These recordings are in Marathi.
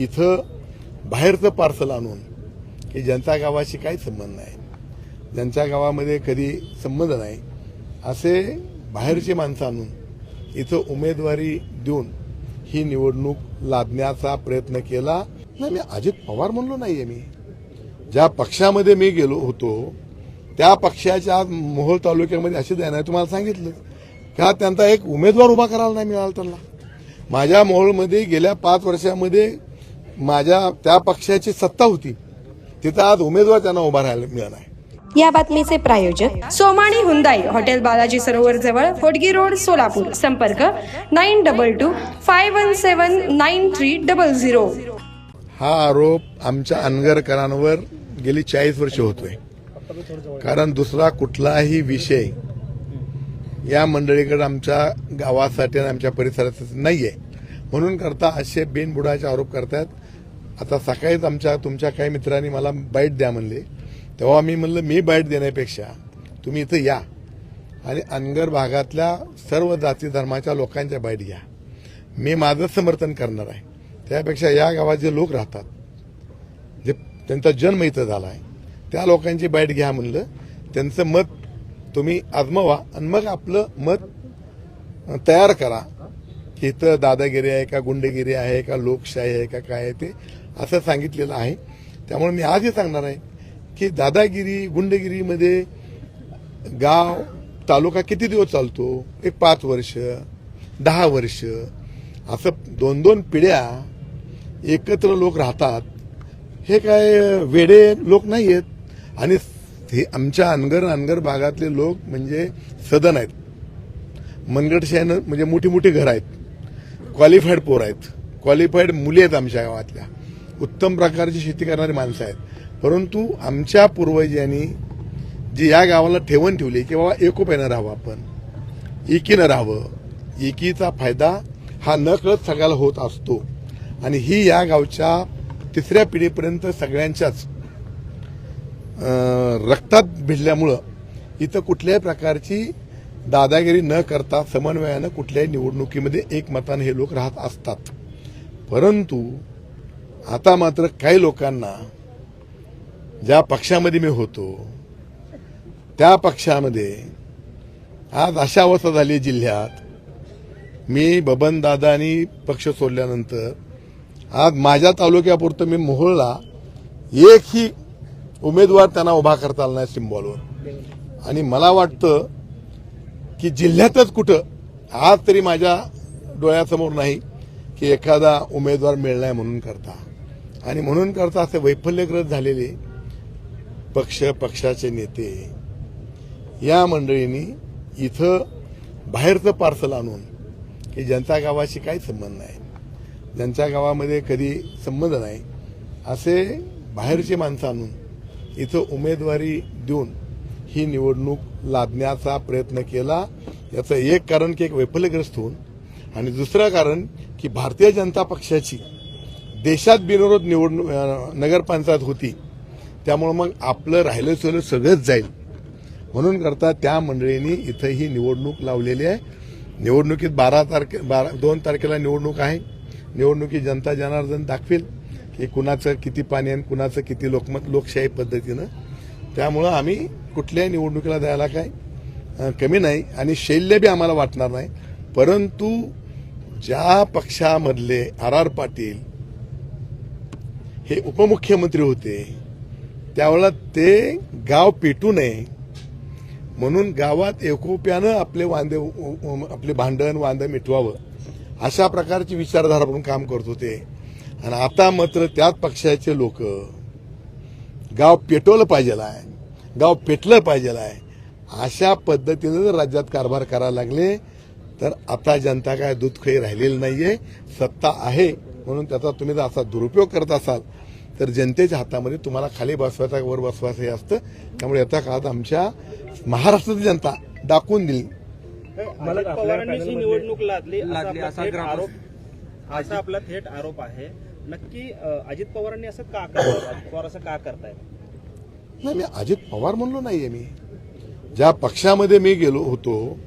इथं बाहेरचं पार्सल आणून की ज्यांचा गावाशी काही संबंध नाही ज्यांच्या गावामध्ये कधी संबंध नाही असे बाहेरची माणसं आणून इथं उमेदवारी देऊन ही निवडणूक लादण्याचा प्रयत्न केला. नाही मी अजित पवार म्हणलो नाहीये मी. ज्या पक्षामध्ये मी गेलो होतो त्या पक्षाच्या मोहोळ तालुक्यामध्ये अशी द्या नाही तुम्हाला सांगितलं का त्यांचा एक उमेदवार उभा करायला नाही मिळाला त्यांना. माझ्या मोहोळमध्ये गेल्या पाच वर्षामध्ये माझ्या त्या पक्षाची सत्ता होती. तिथं आज उमेदवार त्यांना उभा राहायला मिळाला नाही. या बातमीचे प्रायोजक सोमाणी हुंदाई हॉटेल बालाजी सरोवर जवळ होडगी रोड सोलापूर. संपर्क nine double two five one seven nine three double zero हा आरोप आमच्या अनगरकरांवर गेली चाळीस वर्ष होतोय. कारण दुसरा कुठलाही विषय या मंडळीकडे आमच्या गावासाठी आणि आमच्या परिसरासाठी नाहीये. म्हणून करता असे बिनबुडाचे आरोप करतात आता सकाळीच आमच्या तुमच्या काही मित्रांनी मला बाईट द्या म्हणले. तेव्हा मी म्हणलं मी बाईट देण्यापेक्षा तुम्ही इथं या आणि अनगर भागातल्या सर्व जाती धर्माच्या लोकांच्या बाईट घ्या. मी माझं समर्थन करणार आहे. त्यापेक्षा या गावात जे लोक राहतात जे त्यांचा जन्म इथं झाला आहे त्या लोकांची बाईट घ्या म्हणलं. त्यांचं मत तुम्ही आजमावा आणि मग आपलं मत तयार करा की इथं दादागिरी आहे का गुंडगिरी आहे का लोकशाही आहे का काय आहे ते असं सांगितलेलं आहे. त्यामुळे मी आजही सांगणार आहे की दादागिरी गुंडगिरीमध्ये गाव तालुका किती दिवस चालतो? एक पाच वर्ष दहा वर्ष असं दोन दोन पिढ्या एकत्र लोक राहतात. हे काय वेडे लोक नाही आहेत आणि हे आमच्या अनगर अनगर भागातले लोक म्हणजे सदन आहेत. मनगटशाहीनं म्हणजे मोठी मोठी घरं आहेत. क्वालिफाईड पोर आहेत. क्वालिफाईड मुली आहेत आमच्या गावातल्या. उत्तम प्रकारची शेती करणारी माणसं आहेत. परंतु आमच्या पूर्वजांनी जी या गावाला ठेवण ठेवली की बाबा एकोप्यानं राहावं आपण. एकीनं राहावं. एकीचा फायदा हा न कळत सगळ्याला होत असतो. आणि ही या गावच्या तिसऱ्या पिढीपर्यंत सगळ्यांच्याच रक्तात भिडल्यामुळं इथं कुठल्याही प्रकारची दादागिरी न करता समन्वयानं कुठल्याही निवडणुकीमध्ये एकमतानं हे लोक राहत असतात. परंतु आता मात्र काही लोकांना ज्या पक्षामध्ये मी होतो त्या पक्षामध्ये आज अशा अवस्था झाली जिल्ह्यात. मी बबन दादानी पक्ष सोडल्यानंतर आज माझ्या तालुक्यापुरतं मी मोहोळला एकही उमेदवार त्यांना उभा करता आला नाही सिम्बॉलवर आणि मला वाटतं की जिल्ह्यातच कुठं आज तरी माझ्या डोळ्यासमोर नाही की एखादा उमेदवार मिळणार म्हणून करता. आणि म्हणून करता असे वैफल्यग्रस्त झालेले पक्ष पक्षाचे नेते या मंडळींनी इथं बाहेरचं पार्सल आणून की जनता गावाशी काही संबंध नाही ज्यांच्या गावामध्ये कधी संबंध नाही असे बाहेरची माणसं आणून इथं उमेदवारी देऊन ही निवडणूक लादण्याचा प्रयत्न केला. याचं एक कारण की एक वैफल्यग्रस्त होऊन आणि दुसरं कारण की भारतीय जनता पक्षाची देशात बिनविरोध निवडणूक नगरपंचायत होती. त्यामुळं मग आपलं राहिलं सोयलं सगळंच जाईल. म्हणून करता त्या मंडळींनी इथं ही निवडणूक लावलेली आहे. निवडणुकीत बारा तारखे बारा दोन तारखेला निवडणूक आहे. निवडणुकीत जनता जनार्दन दाखवेल की कुणाचं किती पाणी आणि कुणाचं किती लोकमत लोकशाही पद्धतीनं. त्यामुळं आम्ही कुठल्याही निवडणुकीला द्यायला काय कमी नाही आणि शैल्य बी आम्हाला वाटणार नाही. परंतु ज्या पक्षामधले आर आर पाटील हे उपमुख्यमंत्री होते. त्यावेळेला ते गाव पेटू नये. म्हणून गावात एकोप्यानं आपले वांदे आपले भांडण वांदे मिटवावं. अशा प्रकारची विचारधारा म्हणून काम करत होते. आणि आता मात्र त्याच पक्षाचे लोक गाव पेटवलं पाहिजे आहे गाव पेटलं पाहिजे आहे अशा पद्धतीनं जर राज्यात कारभार करायला लागले तर आता जनता काय दूध काही राहिलेली नाहीये. सत्ता आहे. म्हणून त्याचा तुम्ही जर असा दुरुपयोग करत असाल तर जनतेच्या हातामध्ये तुम्हाला खाली बसवायचा वर बसवायचं हे असतं. त्यामुळे येत्या काळात आमच्या महाराष्ट्राची जनता दाखवून दिली. अजित पवारांनीच ही निवडणूक लादली असा आपला असा थेट आरोप असा आपला थेट आरोप आहे. नक्की अ, अजित पवारांनी असं का करतायत अजित पवार असं का करतायत नाही मी अजित पवार म्हणलो नाहीये मी. ज्या पक्षामध्ये मी गेलो होतो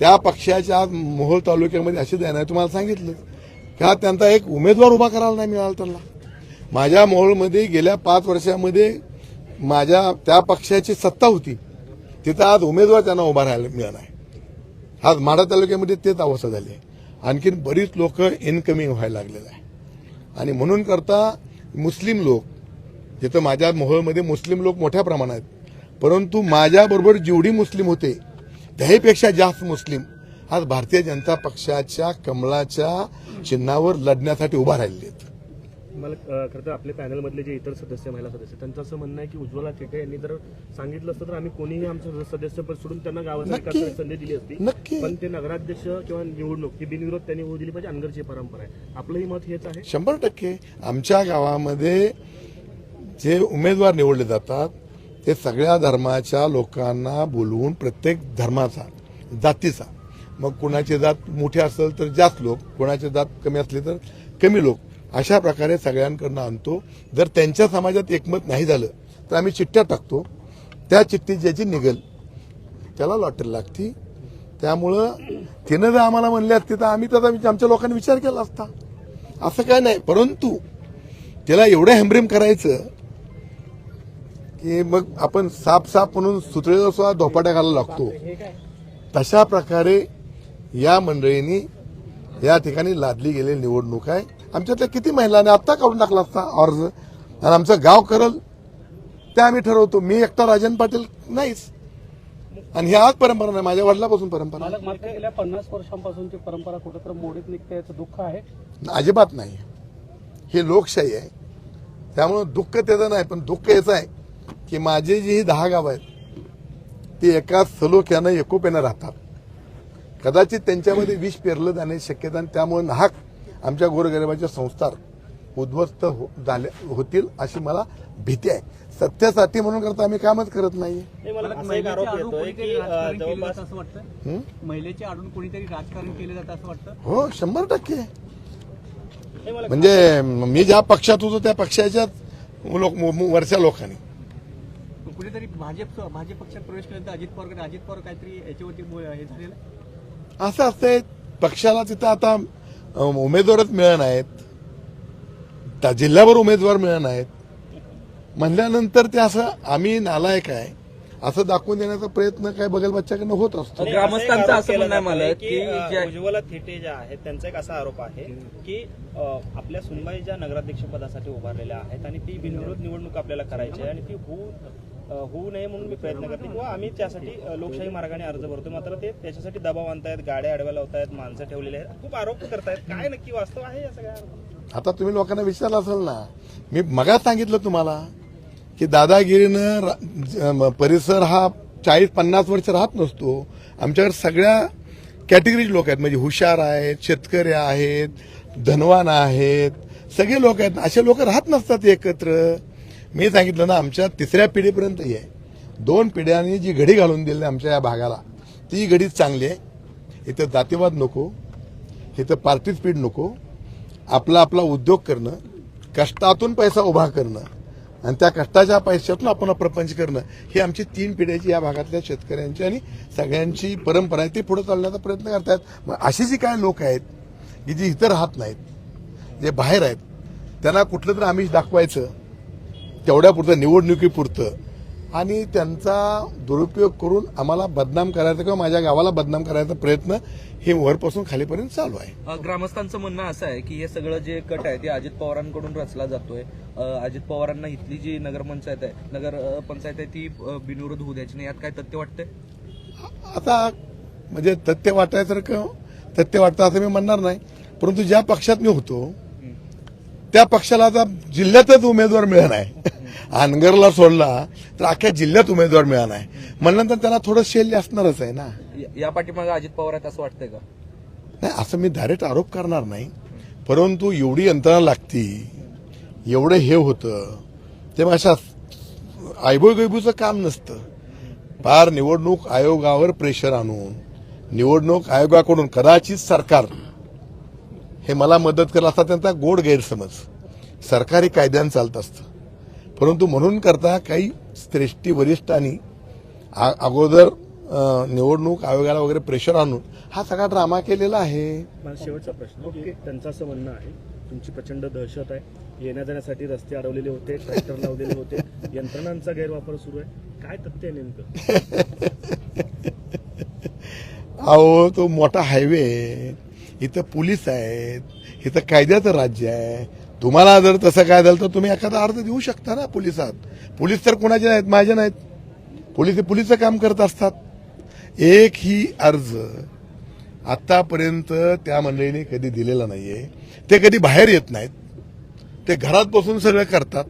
त्या पक्षाच्या आज मोहोळ तालुक्यामध्ये अशी नाही तुम्हाला सांगितलं. का त्यांचा एक उमेदवार उभा करायला नाही मिळाला त्यांना? माझ्या मोहोळमध्ये गेल्या पाच वर्षामध्ये माझ्या त्या पक्षाची सत्ता होती. तिथं आज उमेदवार त्यांना उभा राहायला मिळाला आहे. आज माढा तालुक्यामध्ये तेच अवस्था झाली आहे. आणखीन बरीच लोक इनकमिंग व्हायला लागलेलं आहे. आणि म्हणून करता मुस्लिम लोक जिथं माझ्या मोहोळमध्ये मुस्लिम लोक मोठ्या प्रमाणात आहेत परंतु माझ्याबरोबर जेवढी मुस्लिम होते त्याहीपेक्षा जास्त मुस्लिम आज भारतीय जनता पक्षाच्या कमळाच्या चिन्हावर लढण्यासाठी उभा राहिलेले आहेत. मला खरं तर आपल्या पॅनलमधले जे इतर सदस्य महिला सदस्य त्यांचं असं म्हणणं आहे की उज्ज्वला थिटे यांनी जर सांगितलं असतं तर आम्ही कोणीही आमचं सदस्य पद सोडून त्यांना गावासाठी संधी दिली असती. पण ते नगराध्यक्ष किंवा निवडणूक ही बिनविरोध त्यांनी होऊ दिली पाहिजे अनगरची परंपरा आहे. आपलंही मत हेच आहे. शंभर टक्के. आमच्या गावामध्ये जे उमेदवार निवडले जातात ते सगळ्या धर्माच्या लोकांना बोलवून प्रत्येक धर्माचा जातीचा. मग कोणाची जात मोठी असेल तर जास्त लोक कोणाची जात कमी असली तर कमी लोक. अशा प्रकारे सगळ्यांकडनं आणतो. जर त्यांच्या समाजात एकमत नाही झालं तर आम्ही चिठ्ठ्या टाकतो. त्या चिठ्ठीत ज्याची निघल त्याला लॉटरी लागती. त्यामुळं तिनं जर आम्हाला म्हणले असते तर आम्ही त्याचा विचार- आमच्या लोकांनी विचार केला असता. असं काय नाही. परंतु त्याला एवढं हेमरेम करायचं की मग आपण साप साप म्हणून सुतळेला सुद्धा धोपाट्या घालायला लागतो. तशा प्रकारे या मंडळींनी या ठिकाणी लादली गेलेली निवडणूक आहे. आमच्यातल्या किती महिलांनी आत्ता काढून टाकला असता अर्ज? आणि आमचं गाव करल ते आम्ही ठरवतो. मी एकटा राजन पाटील नाहीच. आणि ही आज परंपरा नाही माझ्या वडिलापासून परंपरा मात्र गेल्या पन्नास वर्षांपासूनची परंपरा कुठंतरी मोडीत निघते याचं दुःख आहे? अजिबात नाही. ही लोकशाही आहे. त्यामुळं दुःख त्याचं नाही पण दुःख याचं आहे की माझे जी ही दहा गावं आहेत ती एका सलोख्यानं एकोप्यानं राहतात. कदाचित त्यांच्यामध्ये विष पेरलं जाण्याची शक्यता आणि त्यामुळे नाहक आमच्या गोरगरिबाचे संस्कार उद्ध्वस्त हो- झाले होतील अशी मला भीती आहे. सत्यासाठी म्हणून करता आम्ही कामच करत नाही नाही, मला असा एक महिलेचे आरोप आडून कोणीतरी राजकारण केलं जवळपास जातं असं वाटतं? हं? महिलेचे आडून कोणीतरी राजकारण केलं जातं असं वाटतं? हो शंभर टक्के. म्हणजे मी ज्या पक्षात होतो त्या पक्षाच्याच लोक वरच्या लोकांनी. कुठेतरी भाजप भाजप पक्षात प्रवेश केल्यानंतर अजित पवार अजित पवार काहीतरी याच्यावरती हे झालेलं. असं असतंय पक्षाला तिथं आता उमेदवारच मिळत आहेत त्या जिल्ह्यावर उमेदवार मिळत आहेत म्हणल्यानंतर ते असं आम्ही नालायक आहे. असं दाखवून देण्याचा प्रयत्न काय बगल बच्च्याकडनं होत असतो? ग्रामस्थांचं असा म्हणणं आहे मला की उज्ज्वला थिटे ज्या आहेत त्यांचा एक असा आरोप आहे की आपल्या सुनबाई ज्या नगराध्यक्ष पदासाठी उभारलेल्या आहेत आणि ती बिनविरोध निवडणूक आपल्याला करायची आहे आणि ती होऊ होऊ नये म्हणून मी प्रयत्न करते किंवा आम्ही त्यासाठी लोकशाही मार्गाने अर्ज भरतो मात्र ते त्याच्यासाठी दबाव आणतायत गाड्या अडव्या लावतायत माणसं ठेवलेले आहेत. खूप आरोप करतायत. काय नक्की वास्तव आहे या सगळ्या आता तुम्ही लोकांना विचारलं असेल ना मी मगा सांगितलं तुम्हाला की दादागिरीनं रा- परिसर हा चाळीस पन्नास वर्ष राहत नसतो. आमच्याकडे सगळ्या कॅटेगरीज लोक आहेत. म्हणजे हुशार आहेत शेतकरी आहेत धनवान आहेत. सगळे लोक आहेत. असे लोक राहत नसतात एकत्र. मी सांगितलं ना आमच्या तिसऱ्या पिढीपर्यंत ही आहे दोन पिढ्यांनी जी घडी घालून दिली आमच्या या भागाला ती घडीच चांगली आहे. इथं जातीवाद नको इथं पार्टी स्पीड नको आपला आपला उद्योग करणं कष्टातून पैसा उभा करणं आणि त्या कष्टाच्या पैशातून आपण प्रपंच करणं ही आमची तीन पिढ्याची या भागातल्या शेतकऱ्यांची आणि सगळ्यांची परंपरा आहे. ती पुढे चालण्याचा प्रयत्न करतायत. मग अशी जी काय लोक आहेत की जी इथं राहत नाहीत जे बाहेर आहेत त्यांना कुठलं तरी आमिष दाखवायचं तेवढ्यापुरतं निवडणुकीपुरतं. आणि त्यांचा दुरुपयोग करून आम्हाला बदनाम करायचा किंवा माझ्या गावाला बदनाम करायचा प्रयत्न हे वरपासून खालीपर्यंत चालू आहे. ग्रामस्थांचं म्हणणं असं आहे की हे सगळं जे कट आहे ते अजित पवारांकडून रचला जातोय. अजित पवारांना इथली जी नगरपंचायत आहे नगर पंचायत आहे ती बिनविरोध होऊ द्यायची नाही. यात काय तथ्य वाटतंय? आता म्हणजे तथ्य वाटायसारखं तथ्य वाटतं असं मी म्हणणार नाही. परंतु ज्या पक्षात मी होतो त्या पक्षाला आता जिल्ह्यातच उमेदवार मिळणार आहे. अनगरला सोडला तर अख्ख्या जिल्ह्यात उमेदवार मिळणार आहे. म्हणल्यानंतर त्यांना थोडं शैल्य असणारच आहे ना. या- पाठीमागे अजित पवार आहेत असं वाटतंय का? नाही असं मी डायरेक्ट आरोप करणार नाही. परंतु एवढी यंत्रणा लागती एवढं हे होतं तेव्हा अशा आयबोगैबूचं काम नसतं. फार निवडणूक आयोगावर प्रेशर आणून निवडणूक आयोगाकडून कदाचित सरकार हे मला मदत करत असता त्यांचा गोड गैरसमज. सरकारी कायद्यानं चालत असतं. परंतु म्हणून करता काही श्रेष्ठी वरिष्ठांनी अगोदर निवडणूक आयोगाला वगैरे प्रेशर आणून हा सगळा ड्रामा केलेला आहे. शेवटचा प्रश्न की त्यांचं असं म्हणणं आहे तुमची प्रचंड दहशत आहे. येण्या जाण्यासाठी रस्ते अडवलेले होते ट्रॅक्टर लावलेले होते. यंत्रणांचा गैरवापर सुरू आहे. काय तथ्य आहे नेमकं? अहो तो मोठा हायवे आहे. इथं पोलीस आहेत इथं कायद्याचं राज्य आहे. तुम्हाला जर तसं काय झालं तर तुम्ही एखादा अर्ज देऊ शकता ना पोलिसात. पोलीस तर कोणाचे नाहीत माझे नाहीत. पोलीस हे पोलीसचं काम करत असतात. एक ही अर्ज आतापर्यंत त्या मंडळीने कधी दिलेला नाहीये. ते कधी बाहेर येत नाहीत. ते घरात बसून सगळं करतात.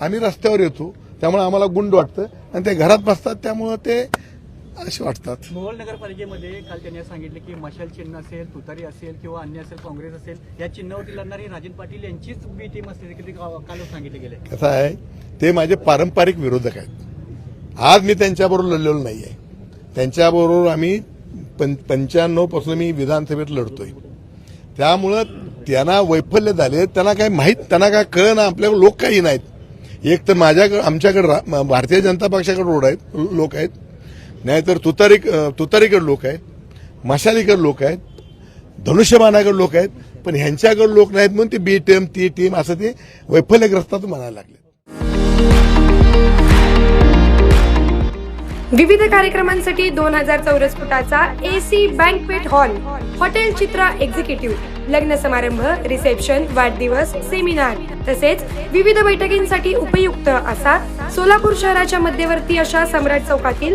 आम्ही रस्त्यावर येतो त्यामुळे आम्हाला गुंड वाटतं. आणि ते घरात बसतात त्यामुळं ते असे वाटतात. मोहोळ नगरपालिकेमध्ये काल त्यांनी सांगितलं की मशाल चिन्ह असेल तुतारी असेल किंवा अन्य असेल काँग्रेस असेल या चिन्हावरती लढणारी राजन पाटील यांचीच बी टीम असल्याचे ते काल सांगितले गेले. कसं आहे ते माझे पारंपरिक विरोधक आहेत. आज मी त्यांच्याबरोबर लढलेलो नाही आहे त्यांच्याबरोबर आम्ही पं पंच्याण्णवपासून मी विधानसभेत लढतोय. त्यामुळं त्यांना वैफल्य झाले त्यांना काही माहीत त्यांना काय कळ ना आपल्याकडे लोक काही नाहीत. एक तर माझ्याकडे आमच्याकडे भारतीय जनता पक्षाकडे रोड आहेत लोक आहेत. नाहीतर तुतारी तुतारीकडे लोक आहेत मशालीकडे लोक आहेत धनुष्यबाणाकडे लोक आहेत पण ह्यांच्याकडे लोक नाहीत म्हणून ते बी टीम ती टीम असं ते वैफल्यग्रस्तात म्हणायला लागले. विविध कार्यक्रमांसाठी दोन हजार चौरस फुटाचा AC banquet hall hotel Chitra executive लग्न समारंभ रिसेप्शन वाढदिवस सेमिनार तसेच विविध बैठकींसाठी उपयुक्त असा सोलापूर शहराच्या मध्यवर्ती अशा सम्राट चौकातील